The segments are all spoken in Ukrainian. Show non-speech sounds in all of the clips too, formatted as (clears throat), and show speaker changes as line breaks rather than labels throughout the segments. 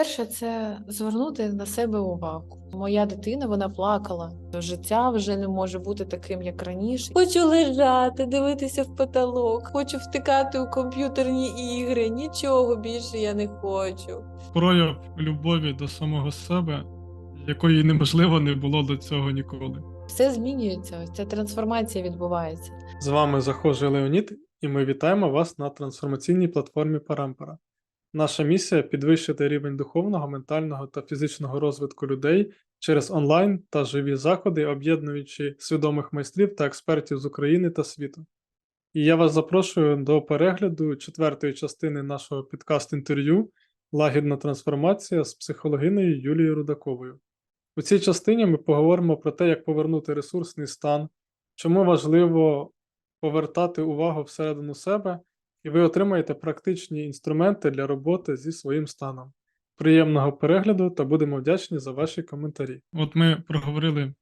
Перше, це звернути на себе увагу. Моя дитина вона плакала. Життя вже не може бути таким, як раніше. Хочу лежати, дивитися в потолок, хочу втикати у комп'ютерні ігри. Нічого більше я не хочу.
прояв любові до самого себе, якої неможливо не було до цього ніколи.
Все змінюється. Ось ця трансформація відбувається.
З вами Захожий Леонід, і ми вітаємо вас на трансформаційній платформі Парампара. Наша місія підвищити рівень духовного, ментального та фізичного розвитку людей через онлайн та живі заходи, об'єднуючи свідомих майстрів та експертів з України та світу. І я вас запрошую до перегляду четвертої частини нашого підкаст-інтерв'ю Лагідна трансформація з психологинею Юлією Рудаковою. У цій частині ми поговоримо про те, як повернути ресурсний стан, чому важливо повертати увагу всередину себе, і ви отримаєте практичні інструменти для роботи зі своїм станом. Приємного перегляду та будемо вдячні за ваші коментарі.
От ми проговорили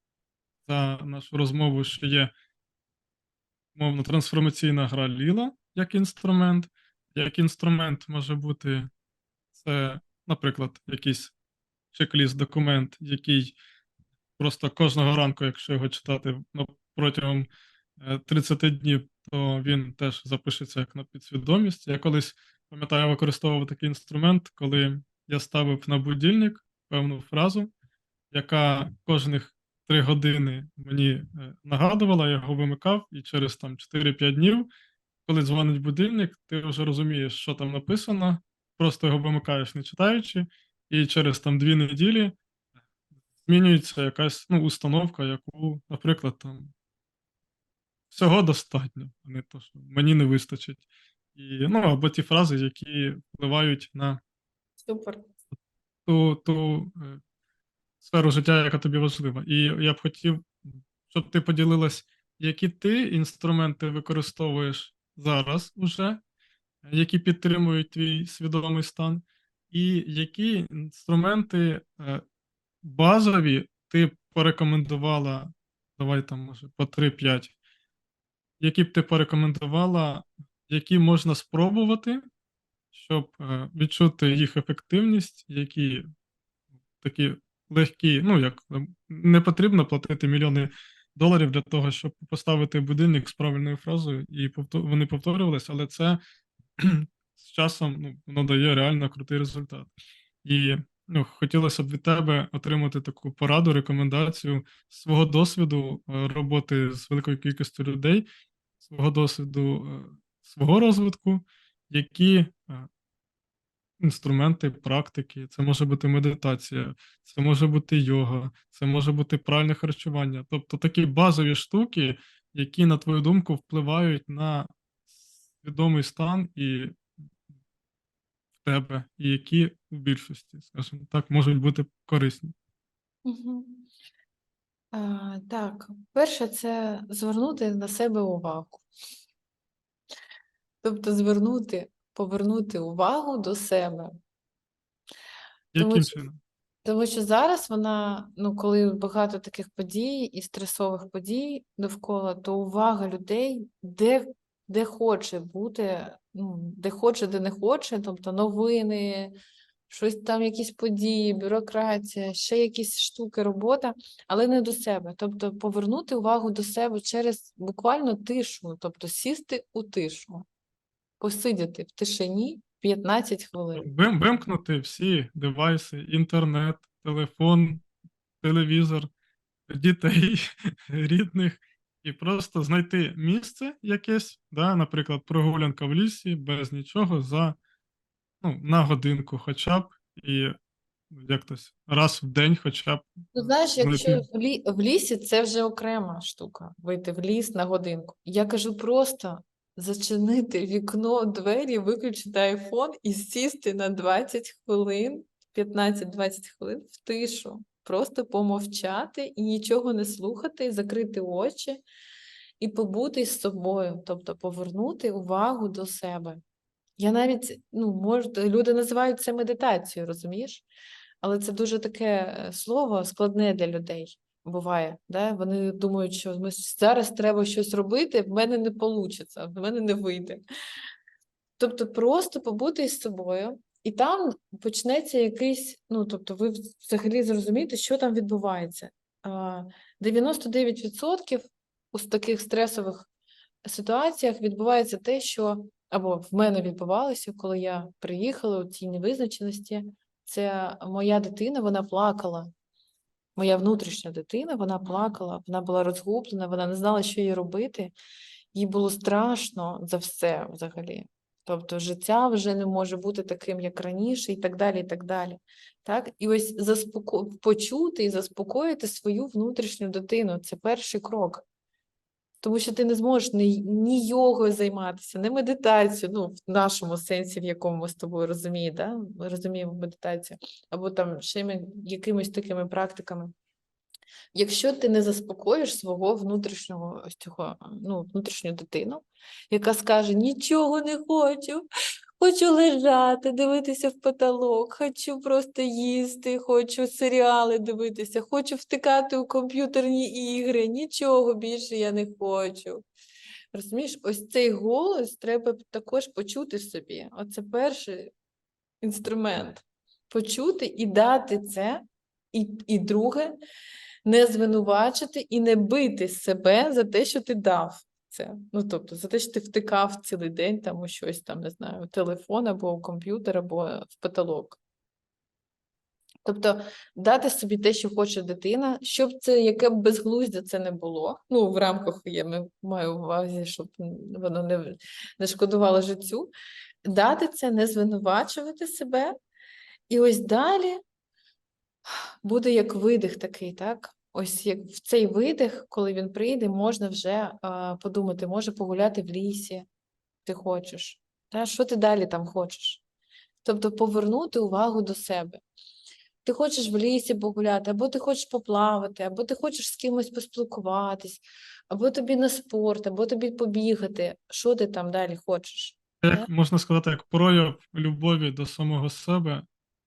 за нашу розмову, що є мовно трансформаційна гра Ліла як інструмент. Як інструмент може бути це, наприклад, якийсь чек-ліст, документ, який просто кожного ранку, якщо його читати ну, протягом е, 30 днів, то він теж запишеться як на підсвідомість. Я колись пам'ятаю, використовував такий інструмент, коли я ставив на будильник певну фразу, яка кожних 3 години мені е, нагадувала, я його вимикав, і через там 4-5 днів, коли дзвонить будильник, ти вже розумієш, що там написано, просто його вимикаєш, не читаючи, і через там 2 неділі змінюється якась ну, установка, яку, наприклад, там всього достатньо, а не то, що мені не вистачить. І, ну, або ті фрази, які впливають на
Супер.
ту, ту е, сферу життя, яка тобі важлива. І я б хотів, щоб ти поділилась, які ти інструменти використовуєш зараз уже, які підтримують твій свідомий стан, і які інструменти е, базові ти порекомендувала, давай там, може, по 3-5, які б ти порекомендувала, які можна спробувати, щоб е, відчути їх ефективність, які такі легкі, ну як е, не потрібно платити мільйони доларів для того, щоб поставити будильник з правильною фразою, і вони повторювалися, але це (clears throat) з часом ну, воно дає реально крутий результат. І ну, хотілося б від тебе отримати таку пораду, рекомендацію свого досвіду е, роботи з великою кількістю людей, свого досвіду е, свого розвитку, які е, інструменти, практики, це може бути медитація, це може бути йога, це може бути правильне харчування. Тобто такі базові штуки, які, на твою думку, впливають на свідомий стан і в тебе, і які в більшості, скажімо так, можуть бути корисні.
Угу. А, так, перше, це звернути на себе увагу. Тобто звернути, повернути увагу до себе. Тому
Яким чином?
Тому що зараз вона, ну, коли багато таких подій і стресових подій довкола, то увага людей, де, де хоче бути, ну, де хоче, де не хоче, тобто новини, щось там, якісь події, бюрократія, ще якісь штуки, робота, але не до себе. Тобто повернути увагу до себе через буквально тишу, тобто сісти у тишу, посидіти в тишині 15 хвилин.
Вим- Вимкнути всі девайси, інтернет, телефон, телевізор, дітей, (laughs) рідних, і просто знайти місце якесь, да, наприклад, прогулянка в лісі без нічого за ну, на годинку хоча б, і як тось, раз в день хоча б.
Ну, знаєш, якщо в, лі... в лісі це вже окрема штука, вийти в ліс на годинку. Я кажу просто зачинити вікно, двері, виключити айфон і сісти на 20 хвилин, 15-20 хвилин в тишу, просто помовчати і нічого не слухати, закрити очі і побути з собою, тобто повернути увагу до себе. Я навіть, ну, можу, люди називають це медитацією, розумієш? Але це дуже таке е, слово складне для людей буває. Да? Вони думають, що зараз треба щось робити, в мене не вийде, в мене не вийде. Тобто просто побути із собою І там почнеться якийсь, ну тобто, ви взагалі зрозумієте, що там відбувається. 99% у таких стресових ситуаціях відбувається те, що або в мене відбувалося, коли я приїхала у цій невизначеності. Це моя дитина, вона плакала. Моя внутрішня дитина, вона плакала, вона була розгублена, вона не знала, що їй робити. Їй було страшно за все взагалі. Тобто життя вже не може бути таким, як раніше, і так далі. І так далі. Так? І ось заспоко... почути і заспокоїти свою внутрішню дитину це перший крок. Тому що ти не зможеш ні, ні йогою займатися, ні медитацією, ну, в нашому сенсі, в якому ми з тобою розуміємо, да? ми розуміємо медитацію, або там ще якимись такими практиками. Якщо ти не заспокоїш свого внутрішнього ось цього, ну, внутрішню дитину, яка скаже: нічого не хочу, хочу лежати, дивитися в потолок, хочу просто їсти, хочу серіали дивитися, хочу втикати у комп'ютерні ігри, нічого більше я не хочу. Розумієш, ось цей голос треба також почути собі. Оце перший інструмент. Почути і дати це, і, і друге, не звинувачити і не бити себе за те, що ти дав це. Ну, тобто, за те, що ти втикав цілий день там у щось там, не знаю, у телефон або у комп'ютер, або в потолок. Тобто дати собі те, що хоче дитина, щоб це яке б безглуздя це не було. Ну, в рамках я маю увазі, щоб воно не, не шкодувало життю. Дати це, не звинувачувати себе. І ось далі буде як видих такий, так? Ось як в цей видих, коли він прийде, можна вже а, подумати, може погуляти в лісі, ти хочеш. Та? Що ти далі там хочеш? Тобто повернути увагу до себе. Ти хочеш в лісі погуляти, або ти хочеш поплавати, або ти хочеш з кимось поспілкуватись, або тобі на спорт, або тобі побігати. Що ти там далі хочеш?
Як можна сказати, як прояв любові до самого себе,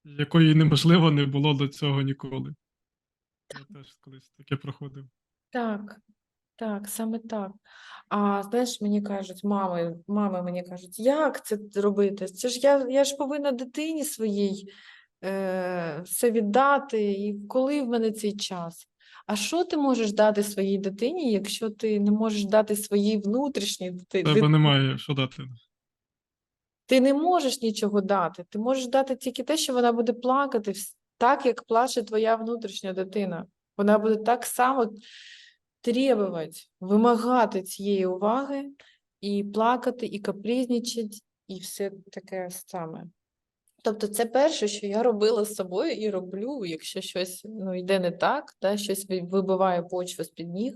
якої неможливо не було до цього ніколи. Я теж колись таке проходив.
Так, так, саме так. А знаєш, мені кажуть, мами, мами мені кажуть, як це робити? Це ж я, я ж повинна дитині своїй е, все віддати, і коли в мене цей час? А що ти можеш дати своїй дитині, якщо ти не можеш дати своїй внутрішній дитині?
тебе немає що дати.
Ти не можеш нічого дати. Ти можеш дати тільки те, що вона буде плакати так, як плаче твоя внутрішня дитина. Вона буде так само требувати, вимагати цієї уваги, і плакати, і капризничати, і все таке саме. Тобто, це перше, що я робила з собою і роблю, якщо щось ну, йде не так, да, щось вибиває почву з-під ніг,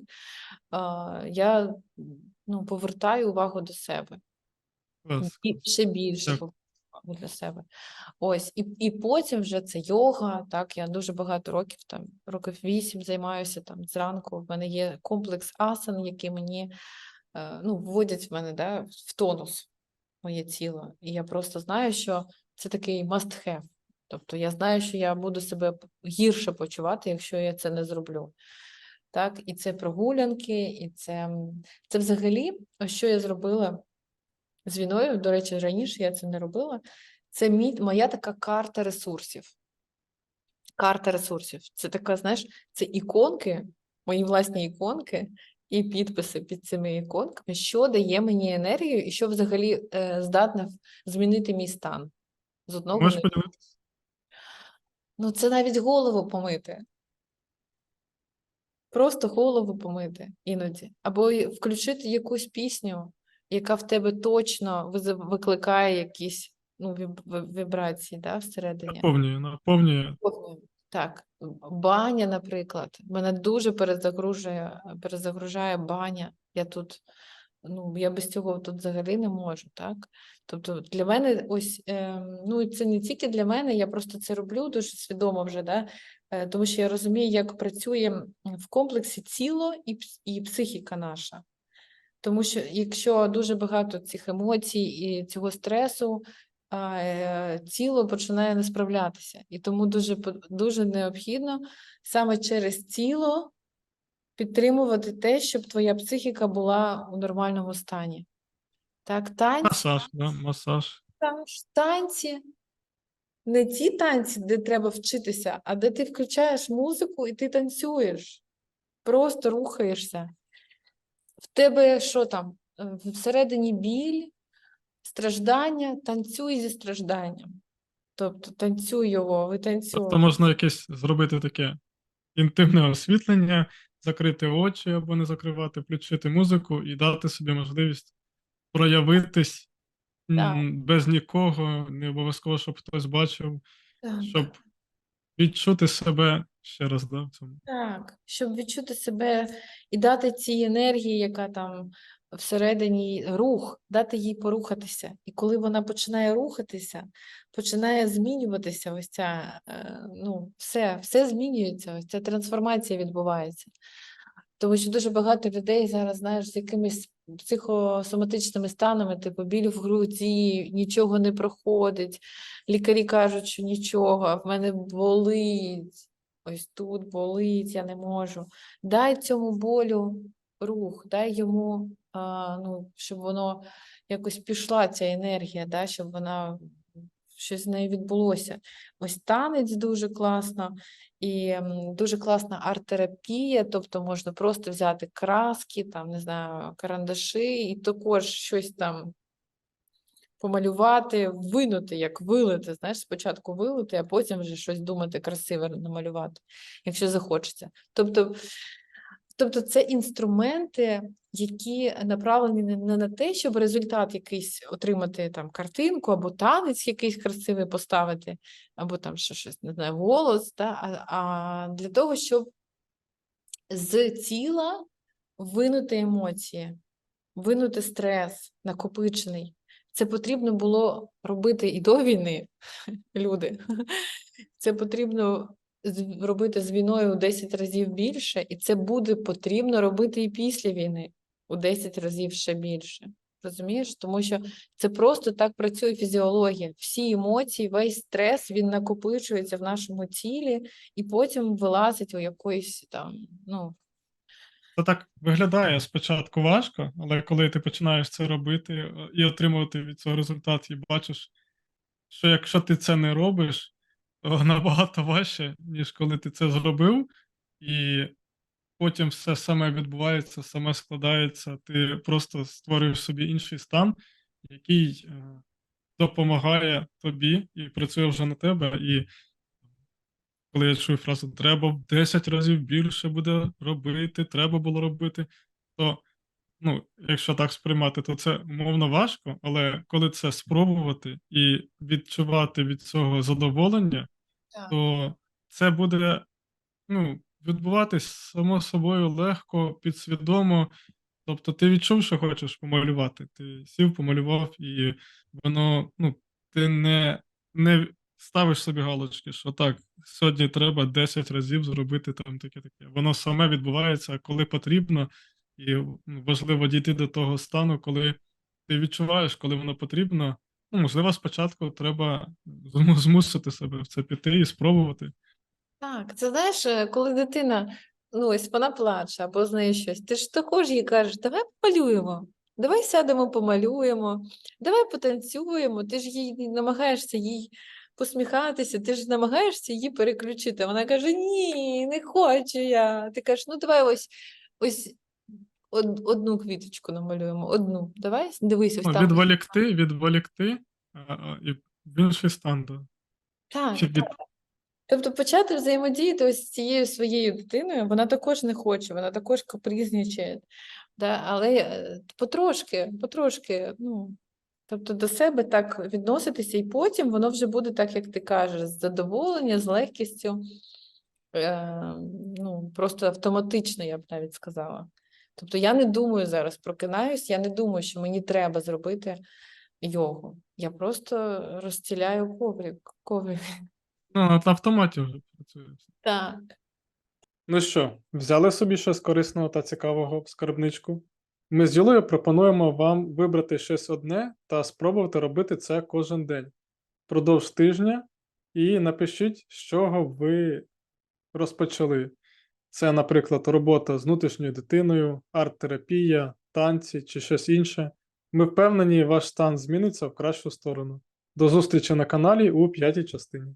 а, я ну, повертаю увагу до себе. Ще більше
Так.
Повагу для себе. Ось, і, і потім вже це йога. Так, я дуже багато років, там, років вісім займаюся там зранку. В мене є комплекс асан, який мені е, ну, вводять в мене да, в тонус моє тіло. І я просто знаю, що це такий must have. Тобто я знаю, що я буду себе гірше почувати, якщо я це не зроблю. Так, і це прогулянки, і це, це взагалі, що я зробила з війною, до речі, раніше я це не робила. Це мій, моя така карта ресурсів. Карта ресурсів. Це така, знаєш, це іконки, мої власні іконки і підписи під цими іконками, що дає мені енергію і що взагалі е, здатне змінити мій стан. З одного
Можеш
на
поділитися?
Ну, це навіть голову помити. Просто голову помити іноді. Або включити якусь пісню, яка в тебе точно викликає якісь ну, вібрації да, всередині.
Наповнює, наповнює.
Так, баня, наприклад, мене дуже перезагружує, перезагружає баня. Я тут, ну, я без цього тут взагалі не можу, так? Тобто для мене ось, е, ну, це не тільки для мене, я просто це роблю дуже свідомо вже, да? е, тому що я розумію, як працює в комплексі тіло і, і психіка наша. Тому що якщо дуже багато цих емоцій і цього стресу, е, тіло починає не справлятися. І тому дуже, дуже необхідно саме через тіло підтримувати те, щоб твоя психіка була у нормальному стані. Так, танці,
Масаж, да? масаж.
та- танці, не ті танці, де треба вчитися, а де ти включаєш музику і ти танцюєш. Просто рухаєшся. В тебе що там? Е, Всередині біль, страждання, танцюй зі стражданням. Тобто танцюй його, ви танцюєте.
Тобто можна якесь зробити таке інтимне освітлення, закрити очі або не закривати, включити музику і дати собі можливість проявитись
Так.
без нікого, не обов'язково, щоб хтось бачив,
Так.
щоб відчути себе ще раз, да, в цьому.
Так, щоб відчути себе і дати цій енергії, яка там всередині рух, дати їй порухатися. І коли вона починає рухатися, починає змінюватися ось ця, е, ну, все, все змінюється, ось ця трансформація відбувається. Тому що дуже багато людей зараз, знаєш, з якимись психосоматичними станами, типу біль в груді, нічого не проходить. Лікарі кажуть, що нічого, в мене болить. Ось тут болить, я не можу. Дай цьому болю рух, дай йому, а, ну, щоб воно якось пішла ця енергія, да, щоб вона щось з нею відбулося. Ось танець дуже класно, і дуже класна арт-терапія, тобто можна просто взяти краски, там, не знаю, карандаші, і також щось там помалювати, винути, як вилити. Знаєш, спочатку вилити, а потім вже щось думати красиве намалювати, якщо захочеться. Тобто, тобто це інструменти, які направлені не на те, щоб результат якийсь отримати там картинку або танець якийсь красивий поставити, або там ще щось, не знаю, голос, да? а, а для того, щоб з тіла винути емоції, винути стрес накопичений. Це потрібно було робити і до війни, люди. Це потрібно робити з війною у 10 разів більше, і це буде потрібно робити і після війни у 10 разів ще більше. Розумієш? Тому що це просто так працює фізіологія. Всі емоції, весь стрес він накопичується в нашому тілі і потім вилазить у якоїсь там, ну,
Це так виглядає спочатку важко, але коли ти починаєш це робити е, і отримувати від цього результат, і бачиш, що якщо ти це не робиш, то (laughs) набагато важче, ніж коли ти це зробив, і потім все саме відбувається, саме складається, ти просто створюєш собі інший стан, який е, допомагає тобі і працює вже на тебе. І коли я чую фразу треба в 10 разів більше буде робити, треба було робити, то ну, якщо так сприймати, то це умовно важко, але коли це спробувати і відчувати від цього задоволення,
Так.
то це буде ну, відбуватись само собою легко, підсвідомо. Тобто ти відчув, що хочеш помалювати, ти сів, помалював, і воно, ну, ти не, не ставиш собі галочки, що так, сьогодні треба 10 разів зробити там таке таке. Воно саме відбувається, коли потрібно, і ну, важливо дійти до того стану, коли ти відчуваєш, коли воно потрібно. Ну, можливо, спочатку треба змусити себе в це піти і спробувати.
Так, це знаєш, е, коли дитина, ну ось вона плаче або з нею щось, ти ж також їй кажеш, давай помалюємо, давай сядемо, помалюємо, давай потанцюємо, ти ж їй намагаєшся їй посміхатися, ти ж намагаєшся її переключити. Вона каже: Ні, не хочу я. Ти кажеш, ну давай ось ось од- одну квіточку намалюємо, одну. Давай, дивись, ось там.
відволікти, відволікти і в інший стан.
Так,
Щоб від...
Тобто почати взаємодіяти ось з цією своєю дитиною, вона також не хоче, вона також капризнічає, да? але е, потрошки, потрошки, ну, тобто до себе так відноситися, і потім воно вже буде так, як ти кажеш, з задоволення, з легкістю, е, ну, просто автоматично, я б навіть сказала. Тобто я не думаю зараз, прокинаюсь, я не думаю, що мені треба зробити йогу. Я просто розстіляю коврик, коврик.
Ну, на автоматі вже працює.
Так.
Ну що, взяли собі щось корисного та цікавого в скарбничку? Ми з Юлею пропонуємо вам вибрати щось одне та спробувати робити це кожен день впродовж тижня, і напишіть, з чого ви розпочали. Це, наприклад, робота з внутрішньою дитиною, арт-терапія, танці чи щось інше. Ми впевнені, ваш стан зміниться в кращу сторону.
До зустрічі на каналі у п'ятій частині.